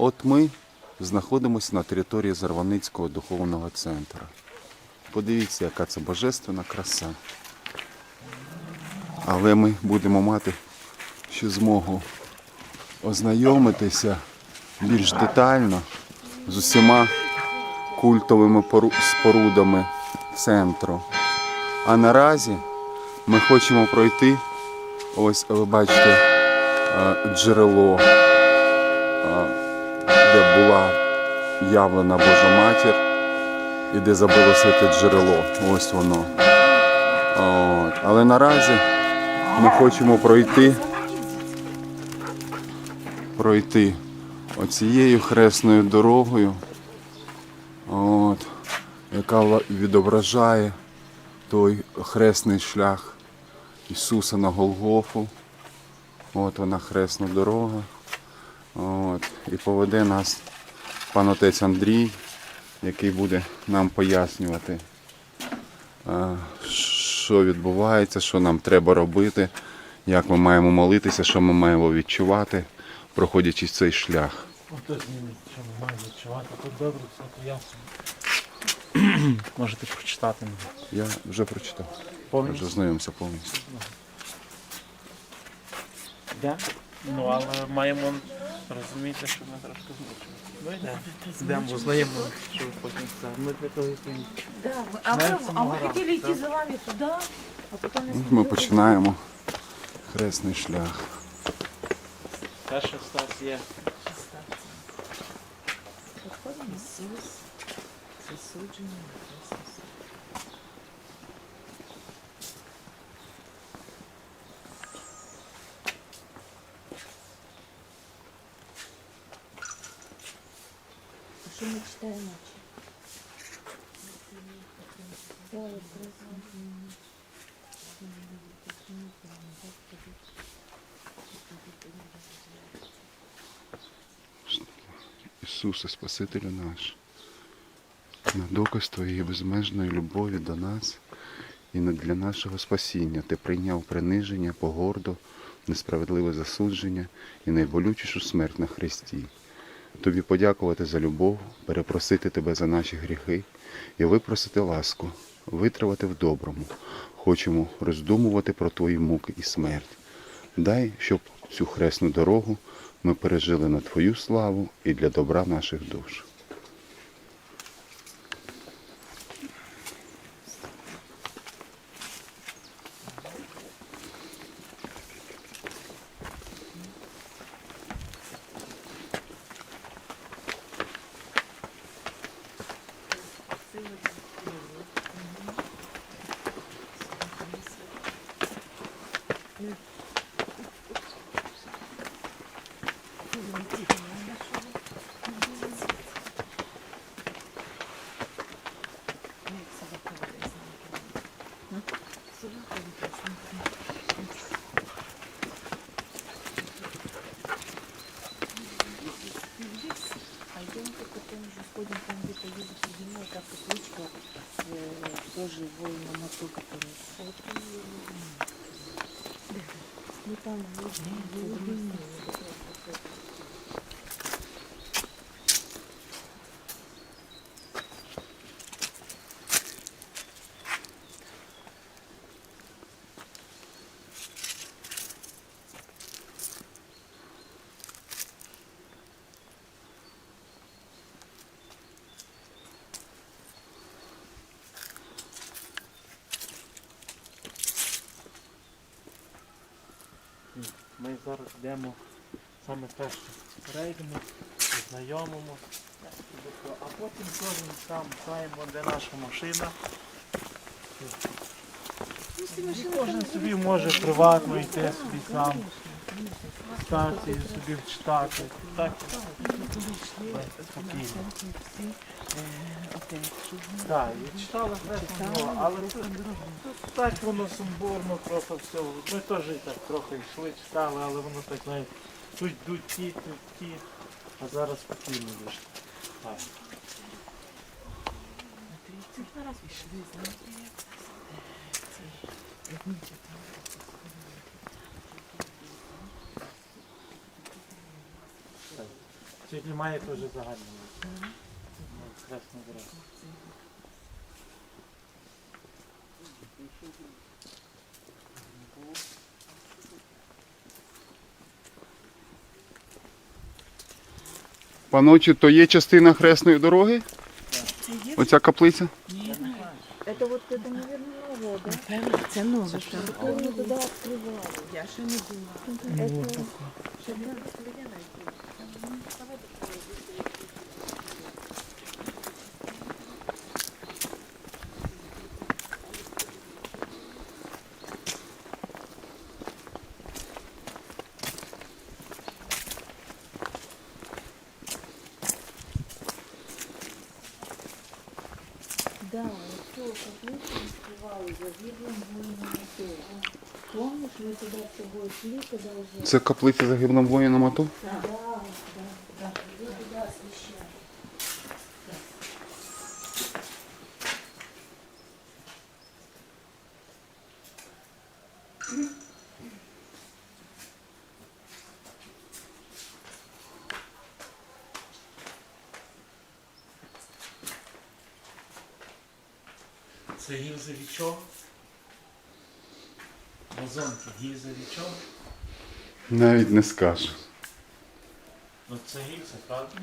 От ми знаходимося на території Зарваницького духовного центру. Подивіться, яка це божественна краса. Але ми будемо мати ще змогу ознайомитися більш детально з усіма культовими спорудами центру. А наразі ми хочемо пройти, ось ви бачите, е, джерело, е, де була явлена Божа Матір і де забилося те джерело. Ось воно. От. Але наразі ми хочемо пройти, пройти оцією хресною дорогою, от, яка відображає той хресний шлях Ісуса на Голгофу. От вона хресна дорога. От, і поведе нас пан отець Андрій, який буде нам пояснювати, що відбувається, що нам треба робити, як ми маємо молитися, що ми маємо відчувати, проходячи цей шлях. Змінить, що ми маємо відчувати. Тут добре, все пояснює. Можете прочитати мені. Я вже прочитав, Повністю? вже знайомився повністю. Йде? Ну, але маємо розуміти, що ми трошки змучені. Ну йде. Йдемо, знаємо, що ви потім це. Ми для того і стоїмо. Да, мы- а, мы, Нравится а мы Магара, хотели идти да? за вами туда, а потом... я От Ми смотрю, починаємо хресний шлях. Те, що Стас є. Подходим, Иисус, засудженный на Да, вот Ісусе, Спасителю наш, на доказ Твоєї безмежної любові до нас і для нашого спасіння Ти прийняв приниження, погорду, несправедливе засудження і найболючішу смерть на Христі. Тобі подякувати за любов, перепросити Тебе за наші гріхи і випросити ласку, витривати в доброму. Хочемо роздумувати про Твої муки і смерть. Дай, щоб цю хресну дорогу ми пережили на Твою славу і для добра наших душ. тоже вольно моток который. Ну там вот. Ми зараз йдемо саме те, що перейдемо, знайомимо, а потім кожен сам знаємо, де наша машина. І кожен собі може приватно йти собі сам, станцію собі вчитати. Так, спокійно. Так, і читали хресно, але тут, так воно сумбурно трохи все. Ми теж і так трохи йшли, читали, але воно так знаєте, тут йдуть ті, тут ті, а зараз спокійно лише. Так. Пішли, знаєте. Сьогодні має теж загальну. Красну дорогу. Паночі, то є частина хресної дороги? Це є? Оця каплиця? Это вот это, наверное, новое, да? Напевно, це нове. Что мы туда открывали. Я ще не була. Это... Чтобы следы найти. все, как мы открывали, за видом воина Помнишь, мы туда с тобой шли, когда уже... Це каплиця загиблим воїнам АТО? Да, да, да. Вы туда освещали. Гільза від чого? Навіть не скажу. Ну це гільза, правда?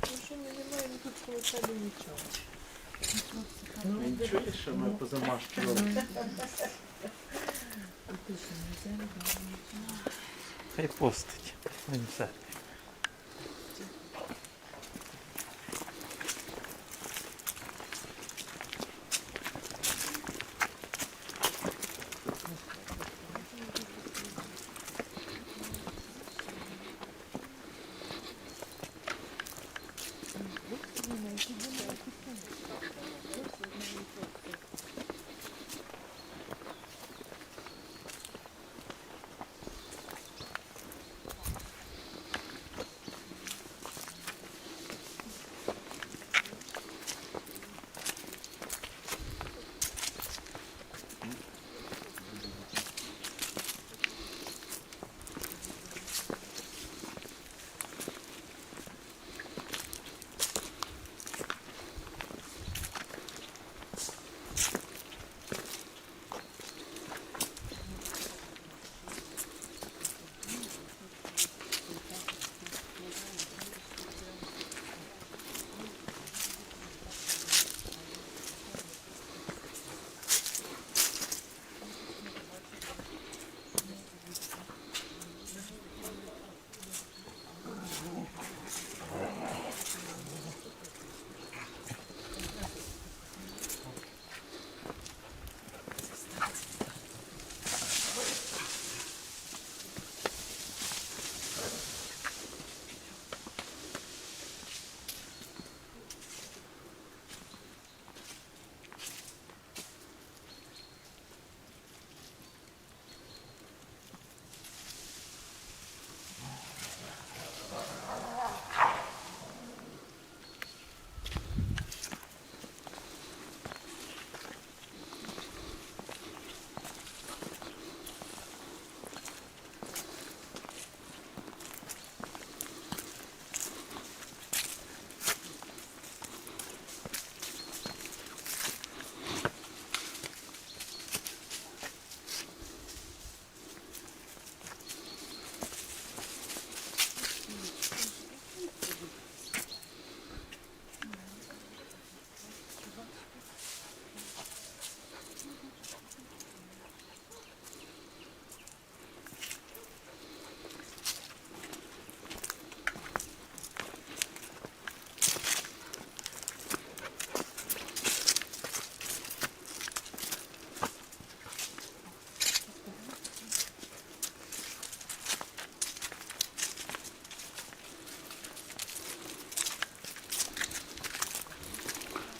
Ну що ми не маємо тут полишати нічого. Ну, він чує, що ми позамашки робимо. Хай постить. Він все. Thank you.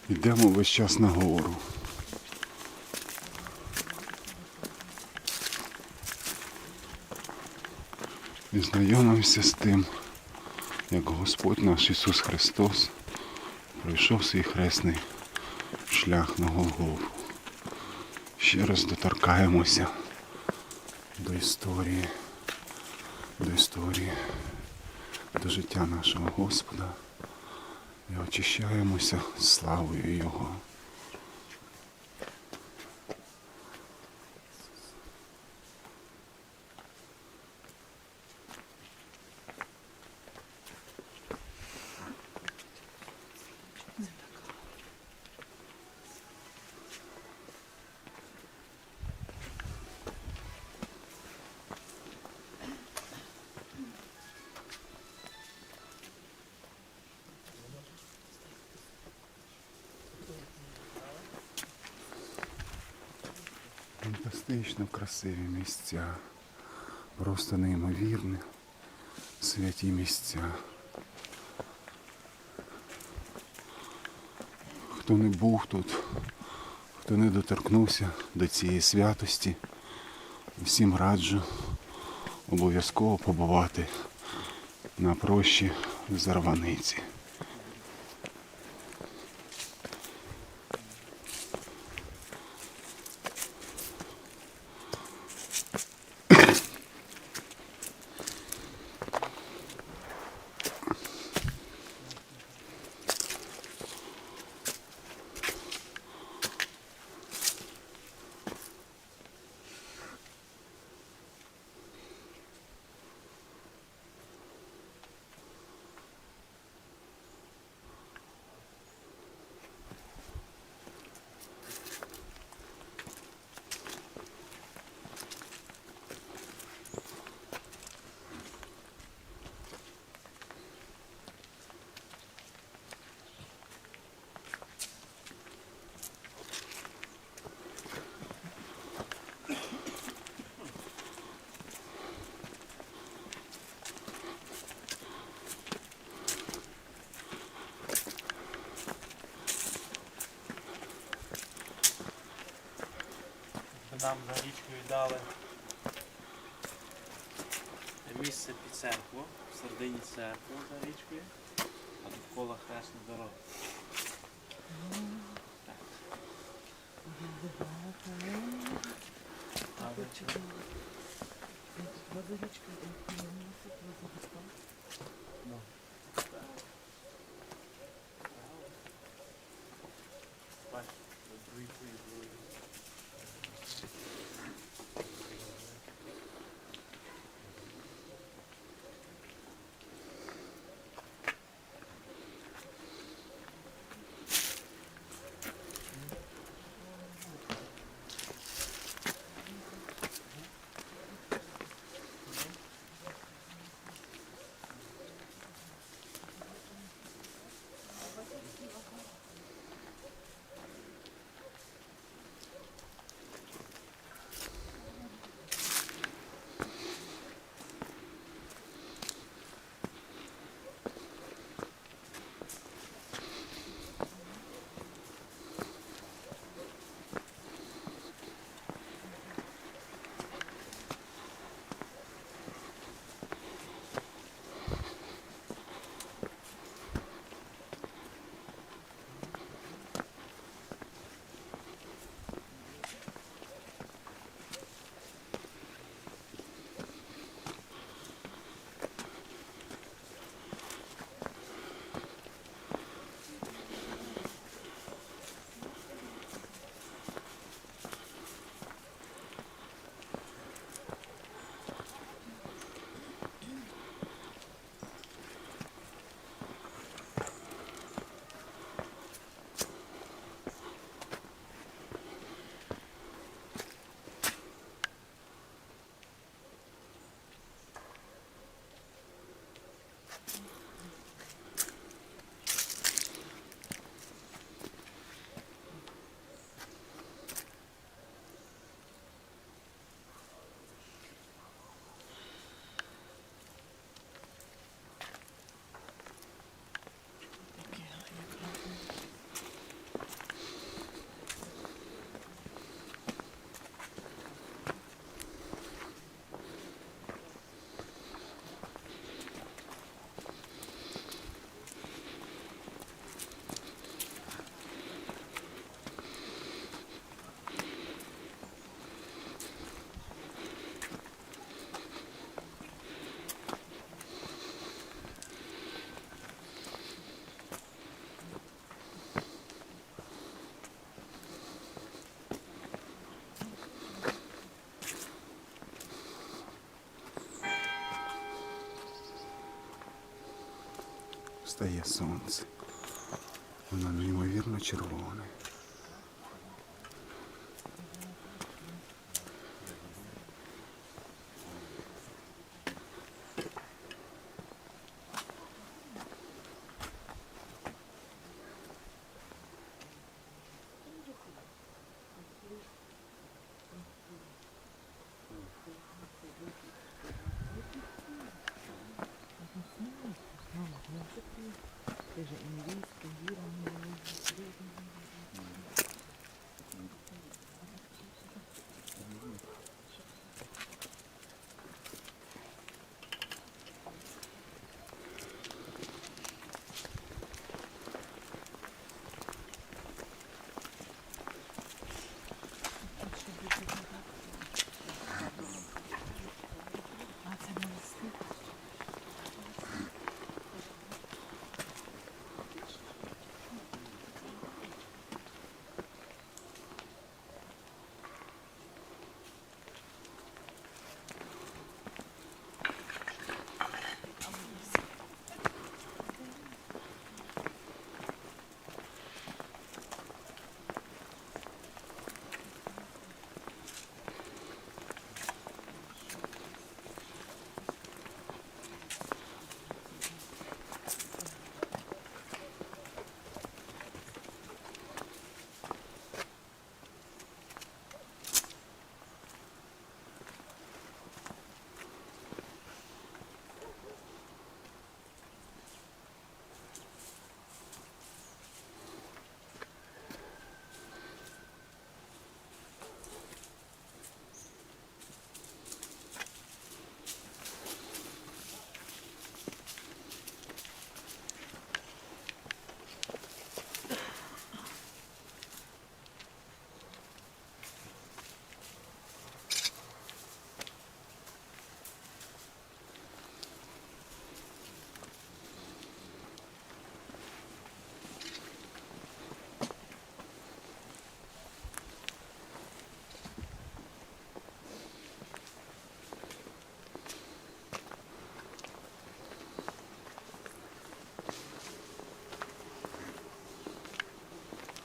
Йдемо весь час на гору. І знайомимося з тим, як Господь наш Ісус Христос пройшов свій хресний шлях на Голгофу. Ще раз доторкаємося до історії, до історії, до життя нашого Господа і очищаємося славою Його. Фантастично красиві місця, просто неймовірні святі місця. Хто не був тут, хто не доторкнувся до цієї святості, всім раджу обов'язково побувати на прощі Зарваниці. Нам за річкою дали. Місце під церкву, в середині церкви за річкою, а довкола хресна дорога. Але бачиш, двійкою були. Встає сонце. Воно неймовірно червоне.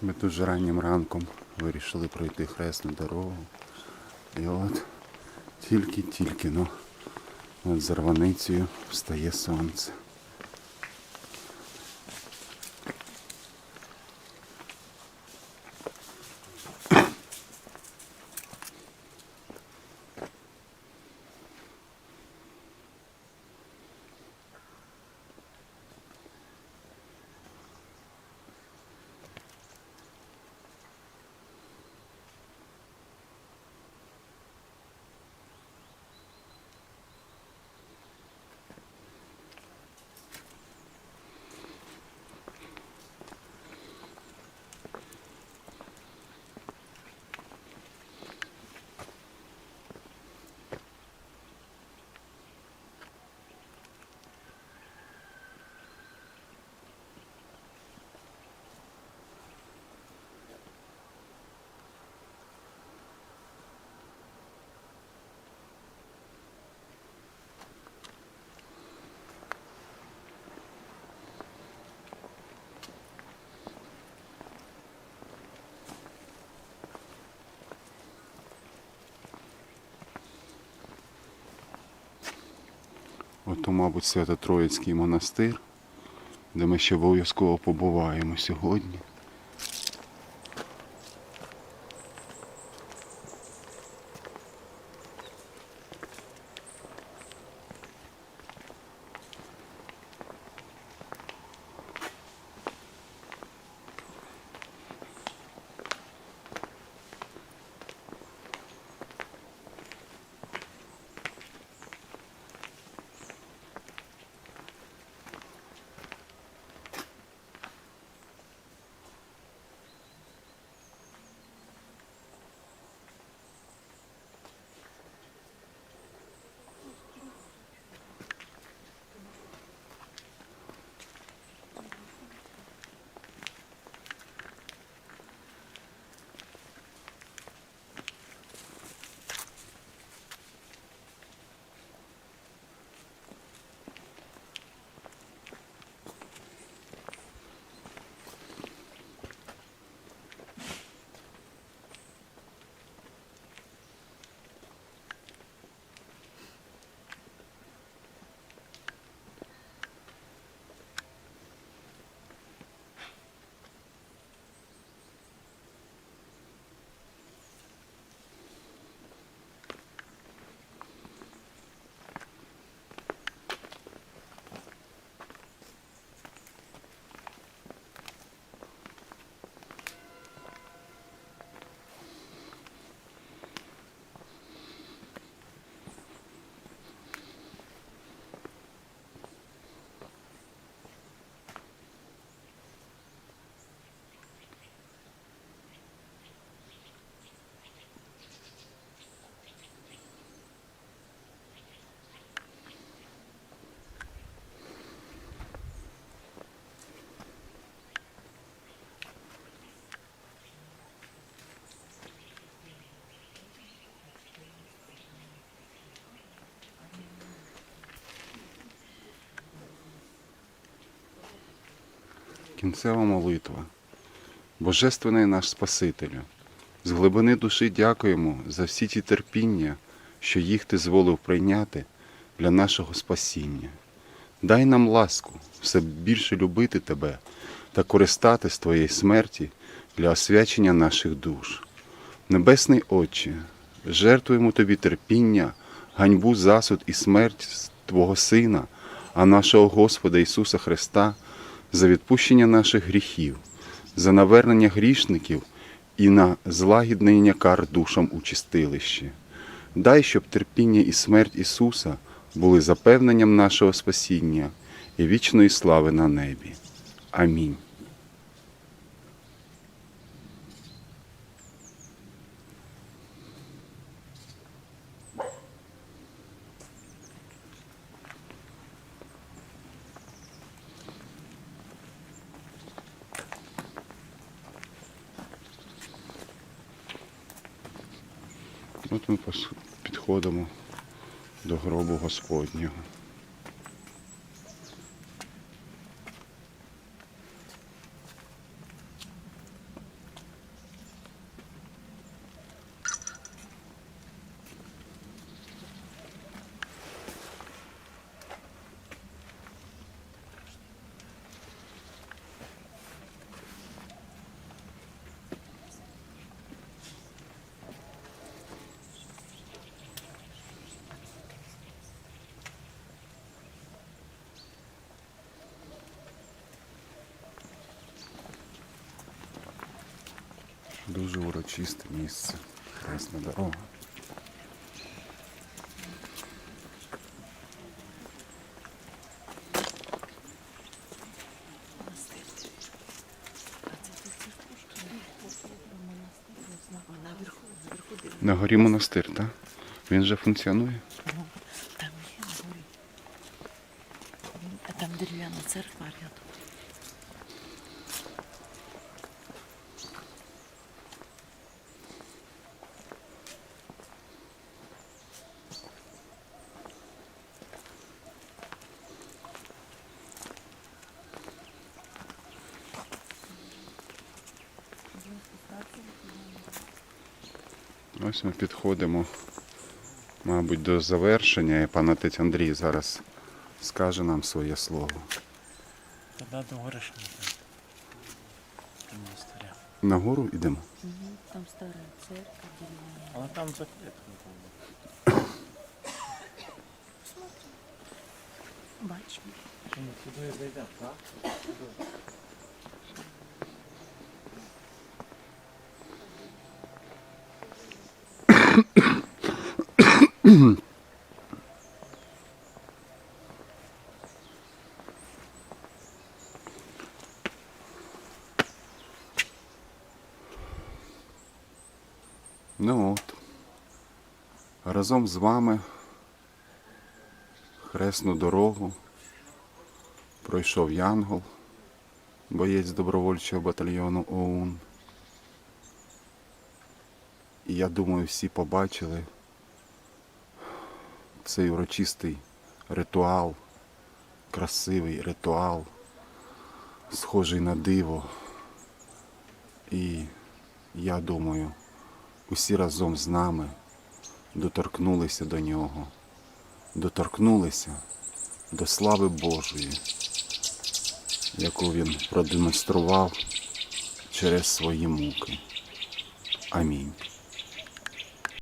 Ми дуже раннім ранком вирішили пройти хресну дорогу. І от тільки-тільки ну, над зарваницею встає сонце. Ото, мабуть, Свято-Троїцький монастир, де ми ще обов'язково побуваємо сьогодні. Кінцева молитва. Божественний наш Спасителю, з глибини душі дякуємо за всі ті терпіння, що їх ти зволив прийняти для нашого спасіння. Дай нам ласку все більше любити тебе та користати з твоєї смерті для освячення наших душ. Небесний Отче, жертвуємо тобі терпіння, ганьбу, засуд і смерть Твого Сина, а нашого Господа Ісуса Христа за відпущення наших гріхів, за навернення грішників і на злагіднення кар душам у чистилищі. Дай, щоб терпіння і смерть Ісуса були запевненням нашого спасіння і вічної слави на небі. Амінь. От ми підходимо до гробу Господнього. Дуже урочисте місце. Красна дорога. На горі монастир, так? Він вже функціонує. Ну, там є на горі. А там дерев'яна церква рядом. Ось ми підходимо, мабуть, до завершення, і пан отець Андрій зараз скаже нам своє слово. Тоді до Горишника. До монастиря. Нагору йдемо. Там стара церква. Але там закрито. Бачимо. Туди зайдемо, так? Ну от. Разом з вами хресну дорогу пройшов Янгол, боєць добровольчого батальйону ОУН. І я думаю, всі побачили цей урочистий ритуал, красивий ритуал, схожий на диво. І я думаю, усі разом з нами доторкнулися до нього, доторкнулися до слави Божої, яку він продемонстрував через свої муки. Амінь.